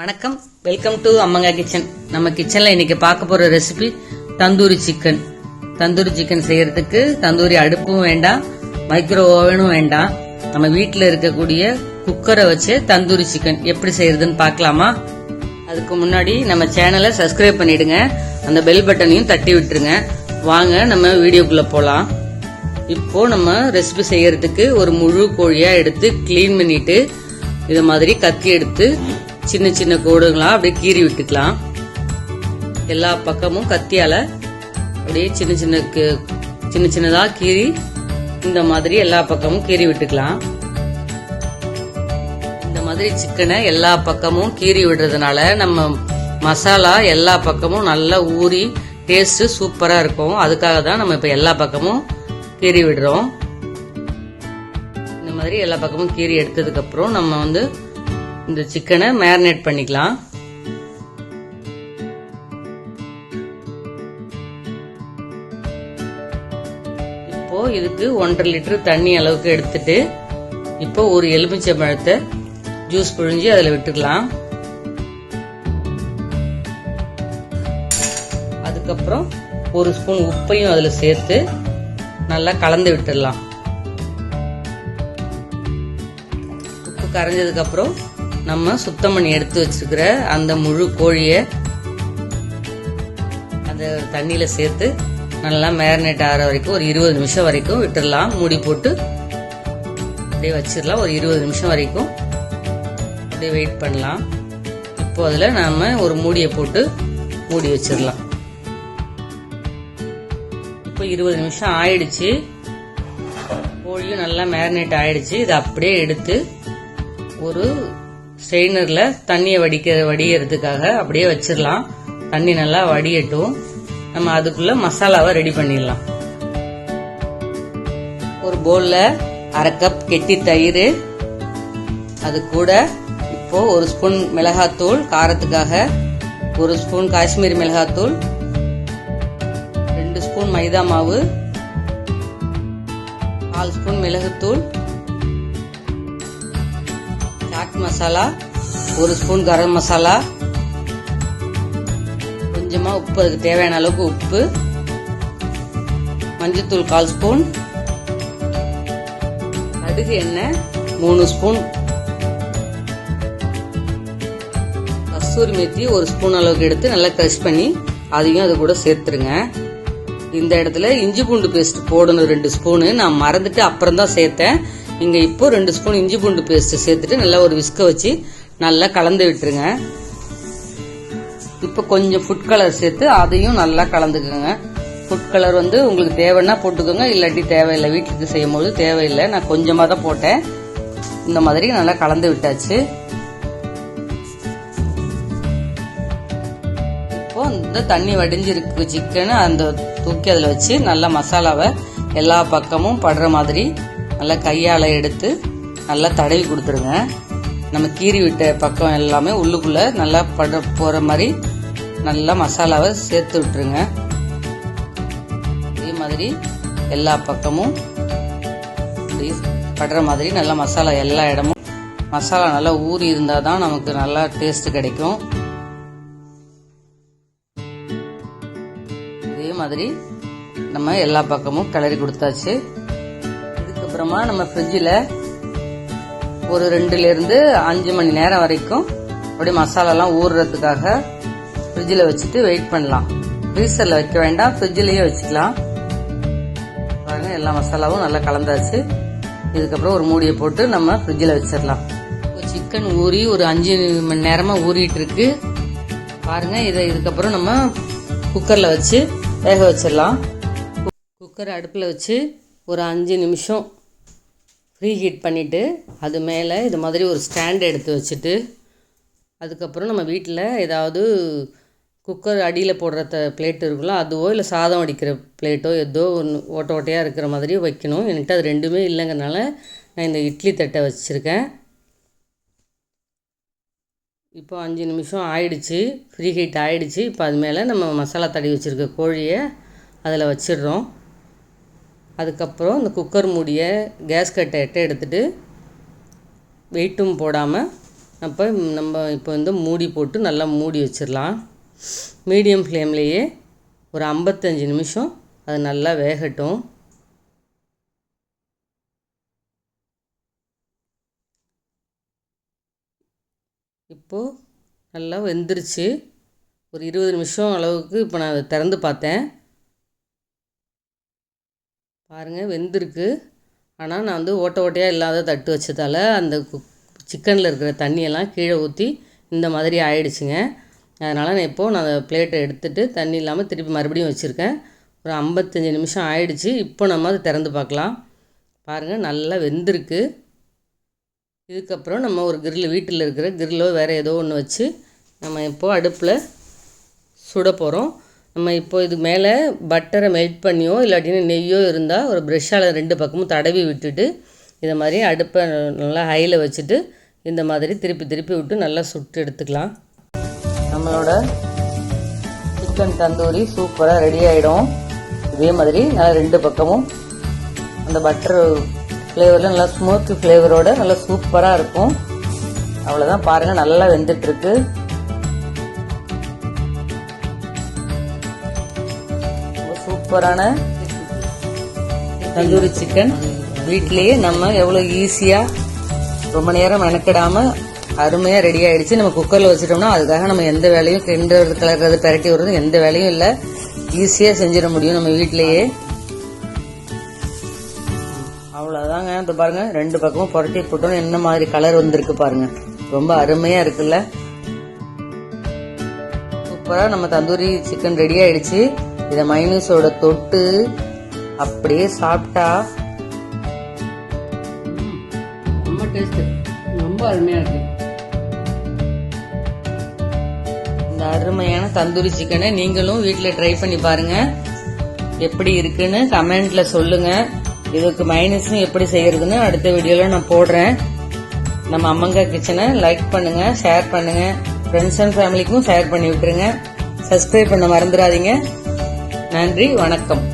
வணக்கம். Welcome to அம்மங்கா kitchen நம்ம கிச்சன்ல இன்னைக்கு பார்க்க போற recipe tandoori chicken tandoori chicken செய்யறதுக்கு தந்தூரி அடுப்பும் வேண்டாம் மைக்ரோ ஓவனும் வேண்டாம். நம்ம வீட்டில் இருக்கக்கூடிய குக்கரை வச்சு தந்தூரி சிக்கன் எப்படி செய்யறதுன்னு பார்க்கலாமா? அதுக்கு முன்னாடி நம்ம சேனலை சப்ஸ்கிரைப் பண்ணிடுங்க. அந்த பெல் பட்டனையும் தட்டி விட்டுருங்க. வாங்க நம்ம வீடியோக்குள்ள போலாம். இப்போ நம்ம ரெசிபி செய்யறதுக்கு ஒரு முழு கோழியா எடுத்து க்ளீன் பண்ணிட்டு இது மாதிரி கத்தி எடுத்து சின்ன சின்ன கோடுகளா அப்படியே கீறி விட்டுக்கலாம். எல்லா பக்கமும் கத்தியால அப்படியே சின்ன சின்ன சின்ன சின்னதா கீறி இந்த மாதிரி எல்லா பக்கமும் கீறி விட்டுக்கலாம். இந்த மாதிரி சிக்கனை எல்லா பக்கமும் கீறி விடுறதுனால நம்ம மசாலா எல்லா பக்கமும் நல்லா ஊறி டேஸ்ட் சூப்பரா இருக்கும். அதுக்காக தான் நம்ம இப்ப எல்லா பக்கமும் கீறி விடுறோம். இந்த மாதிரி எல்லா பக்கமும் கீறி எடுத்ததுக்கு அப்புறம் நம்ம வந்து இந்த சிக்கனை மேரினேட் பண்ணிக்கலாம். இப்போ இதுக்கு ஒன்றரை லிட்டர் தண்ணி அளவுக்கு எடுத்துட்டு இப்போ ஒரு எலுமிச்சை பழத்தை ஜூஸ் புழிஞ்சு அதில் விட்டுக்கலாம். அதுக்கப்புறம் ஒரு ஸ்பூன் உப்பையும் அதில் சேர்த்து நல்லா கலந்து விட்டுடலாம். உப்பு கரைஞ்சதுக்கப்புறம் நம்ம சுத்தம் பண்ணி எடுத்து வச்சிருக்கிற அந்த முழு கோழியை அந்த தண்ணியில் சேர்த்து நல்லா மேரினேட் ஆகிற வரைக்கும் ஒரு இருபது நிமிஷம் வரைக்கும் விட்டுடலாம். மூடி போட்டு அப்படியே வச்சிடலாம். ஒரு இருபது நிமிஷம் வரைக்கும் அப்படியே வெயிட் பண்ணலாம். இப்போ அதில் நாம் ஒரு மூடியை போட்டு மூடி வச்சிடலாம். இப்போ இருபது நிமிஷம் ஆயிடுச்சு. கோழியும் நல்லா மேரினேட் ஆயிடுச்சு. இதை அப்படியே எடுத்து ஒரு ஸ்ட்ரெயினரில் தண்ணியை வடிக்க வடிகிறதுக்காக அப்படியே வச்சிடலாம். தண்ணி நல்லா வடியட்டும். நம்ம அதுக்குள்ள மசாலாவை ரெடி பண்ணிடலாம். ஒரு பவுல்ல அரை கப் கெட்டி தயிர். அது கூட இப்போ ஒரு ஸ்பூன் மிளகாத்தூள் காரத்துக்காக ஒரு ஸ்பூன் காஷ்மீரி மிளகாத்தூள் ரெண்டு ஸ்பூன் மைதா மாவு கால் ஸ்பூன் மிளகுத்தூள் சாட் மசாலா ஒரு ஸ்பூன் கரம் மசாலா கொஞ்சமா உப்பு அதுக்கு தேவையான அளவுக்கு உப்பு மஞ்சத்தூள் கால் ஸ்பூன் கடுகு எண்ணெய் மூணு ஸ்பூன் கஸ்தூரி மேத்தி ஒரு ஸ்பூன் அளவுக்கு எடுத்து நல்லா க்ரஷ் பண்ணி அதையும் அது கூட சேர்த்துருங்க. இந்த இடத்துல இஞ்சி பூண்டு பேஸ்ட் போடணும் ரெண்டு ஸ்பூனு. நான் மறந்துட்டு அப்புறம் தான் சேர்த்தேன். நீங்கள் இப்போ ரெண்டு ஸ்பூன் இஞ்சி பூண்டு பேஸ்ட் சேர்த்துட்டு நல்லா ஒரு விஸ்க வச்சு நல்லா கலந்து விட்டுருங்க. இப்போ கொஞ்சம் ஃபுட் கலர் சேர்த்து அதையும் நல்லா கலந்துக்கோங்க. ஃபுட் கலர் வந்து உங்களுக்கு தேவைன்னா போட்டுக்கோங்க இல்லாட்டி தேவையில்லை. வீட்டுக்கு செய்யும் போது தேவையில்லை. நான் கொஞ்சமாக தான் போட்டேன். இந்த மாதிரி நல்லா கலந்து விட்டாச்சு. இப்போ இந்த தண்ணி வடிஞ்சிருக்கு சிக்கன் அந்த தூக்கி அதில் வச்சு நல்லா மசாலாவை எல்லா பக்கமும் படுற மாதிரி நல்லா கையால் எடுத்து நல்லா தடவி கொடுத்துருங்க. நம்ம கீறி விட்ட பக்கம் எல்லாமே உள்ளுக்குள்ளே நல்லா பட போகிற மாதிரி நல்லா மசாலாவை சேர்த்து விட்டுருங்க. அதே மாதிரி எல்லா பக்கமும் படுற மாதிரி நல்லா மசாலா எல்லா இடமும் மசாலா நல்லா ஊறி இருந்தால் தான் நமக்கு நல்லா டேஸ்ட் கிடைக்கும். இதே மாதிரி நம்ம எல்லா பக்கமும் கிளறி கொடுத்தாச்சு. அப்புறமா நம்ம ஃப்ரிட்ஜில் ஒரு ரெண்டுல இருந்து அஞ்சு மணி நேரம் வரைக்கும் அப்படியே மசாலாலாம் ஊறுறதுக்காக ஃப்ரிட்ஜில் வச்சுட்டு வெயிட் பண்ணலாம். ஃப்ரீசரில் வைக்க வேண்டாம் ஃப்ரிட்ஜிலேயே வச்சுக்கலாம். பாருங்க எல்லா மசாலாவும் நல்லா கலந்தாச்சு. இதுக்கப்புறம் ஒரு மூடியை போட்டு நம்ம ஃப்ரிட்ஜில் வச்சிடலாம். சிக்கன் ஊறி ஒரு அஞ்சு மணி நேரமாக ஊறிட்டு இருக்கு. பாருங்க இதை இதுக்கப்புறம் நம்ம குக்கரில் வச்சு வேக வச்சிடலாம். குக்கர் அடுப்பில் வச்சு ஒரு அஞ்சு நிமிஷம் ரீஹீட் ஹீட் பண்ணிவிட்டு அது மேலே இது மாதிரி ஒரு ஸ்டாண்ட் எடுத்து வச்சுட்டு அதுக்கப்புறம் நம்ம வீட்டில் ஏதாவது குக்கர் அடியில் போடுற த பிளேட் இருக்குல்ல அதுவோ இல்லை சாதம் அடிக்கிற பிளேட்டோ ஏதோ ஒன்று ஓட்ட ஓட்டையாக இருக்கிற மாதிரி வைக்கணும். என்கிட்ட அது ரெண்டுமே இல்லைங்கிறனால நான் இந்த இட்லி தட்டை வச்சுருக்கேன். இப்போ அஞ்சு நிமிஷம் ஆயிடுச்சு. ஃப்ரீ ஹீட் ஆயிடுச்சு. இப்போ அது மேலே நம்ம மசாலா தடவி வச்சுருக்க கோழியை அதில் வச்சிடுறோம். அதுக்கப்புறம் இந்த குக்கர் மூடியை கேஸ் கட்டை எட்ட எடுத்துட்டு வெயிட்டும் போடாமல் அப்போ நம்ம இப்போ வந்து மூடி போட்டு நல்லா மூடி வச்சிடலாம் மீடியம் ஃப்ளேம்லேயே ஒரு ஐம்பத்தஞ்சு நிமிஷம் அது நல்லா வேகட்டும். இப்போது நல்லா வெந்துருச்சு. ஒரு இருபது நிமிஷம் அளவுக்கு இப்போ நான் அதை திறந்து பார்த்தேன். பாருங்கள் வெந்திருக்கு. ஆனால் நான் வந்து ஓட்டை ஓட்டையாக இல்லாத தட்டு வச்சதால் அந்த சிக்கனில் இருக்கிற தண்ணியெல்லாம் கீழே ஊற்றி இந்த மாதிரி ஆயிடுச்சுங்க. அதனால் நான் இப்போது நான் அந்த பிளேட்டை எடுத்துகிட்டு தண்ணி இல்லாமல் திருப்பி மறுபடியும் வச்சுருக்கேன். ஒரு ஐம்பத்தஞ்சு நிமிஷம் ஆயிடுச்சு. இப்போ நம்ம அதை திறந்து பார்க்கலாம். பாருங்கள் நல்லா வெந்திருக்கு. இதுக்கப்புறம் நம்ம ஒரு கிரில் வீட்டில் இருக்கிற கிரில்லோ வேறு ஏதோ ஒன்று வச்சு நம்ம இப்போது அடுப்பில் சுட போகிறோம் நம்ம இப்போ இது மேலே பட்டரை மெல்ட் பண்ணியோ இல்லாட்டினா நெய்யோ இருந்தால் ஒரு ப்ரெஷ்ஷால் ரெண்டு பக்கமும் தடவி விட்டுட்டு இதை மாதிரி அடுப்பை நல்லா ஹையில் வச்சுட்டு இந்த மாதிரி திருப்பி திருப்பி விட்டு நல்லா சுட்டு எடுத்துக்கலாம். நம்மளோட சிக்கன் தந்தூரி சூப்பராக ரெடி ஆகிடும் இதே மாதிரி நல்லா ரெண்டு பக்கமும் அந்த பட்டர் ஃப்ளேவரில் நல்லா ஸ்மோக்கி ஃப்ளேவரோட நல்லா சூப்பராக இருக்கும். அவ்வளோதான் பாருங்கள் நல்லா வெந்துட்டுருக்கு. சூப்பரான தந்தூரி சிக்கன் வீட்லேயே நம்ம எவ்வளோ ஈஸியாக ரொம்ப நேரம் மெனக்கிடாமல் அருமையாக ரெடி ஆயிடுச்சு. நம்ம குக்கரில் வச்சிட்டோம்னா அதுக்காக நம்ம எந்த வேலையும் கிண்டுறது கிளறது பெரட்டி விடுறது எந்த வேலையும் இல்லை. ஈஸியாக செஞ்சிட முடியும் நம்ம வீட்டிலேயே அவ்வளோதாங்க இப்போ பாருங்க ரெண்டு பக்கமும் புரட்டி போட்டோம் என்ன மாதிரி கலர் வந்திருக்கு பாருங்க. ரொம்ப அருமையாக இருக்குல்ல. சூப்பராக நம்ம தந்தூரி சிக்கன் ரெடி ஆயிடுச்சு. இதை மைனஸோட தொட்டு அப்படியே சாப்பிட்டா ரொம்ப அருமையாக இருக்கு. இந்த அருமையான தந்தூரி சிக்கனை நீங்களும் வீட்டில் ட்ரை பண்ணி பாருங்க. எப்படி இருக்குன்னு கமெண்ட்ல சொல்லுங்க. இதுக்கு மைனஸும் எப்படி செய்யறதுன்னு அடுத்த வீடியோல நான் போடுறேன். நம்ம அம்மங்கா கிச்சனை லைக் பண்ணுங்க ஷேர் பண்ணுங்க. ஃப்ரெண்ட்ஸ் அண்ட் ஃபேமிலிக்கும் ஷேர் பண்ணி விட்டுருங்க. சப்ஸ்கிரைப் பண்ண மறந்துடாதீங்க. நன்றி வணக்கம்.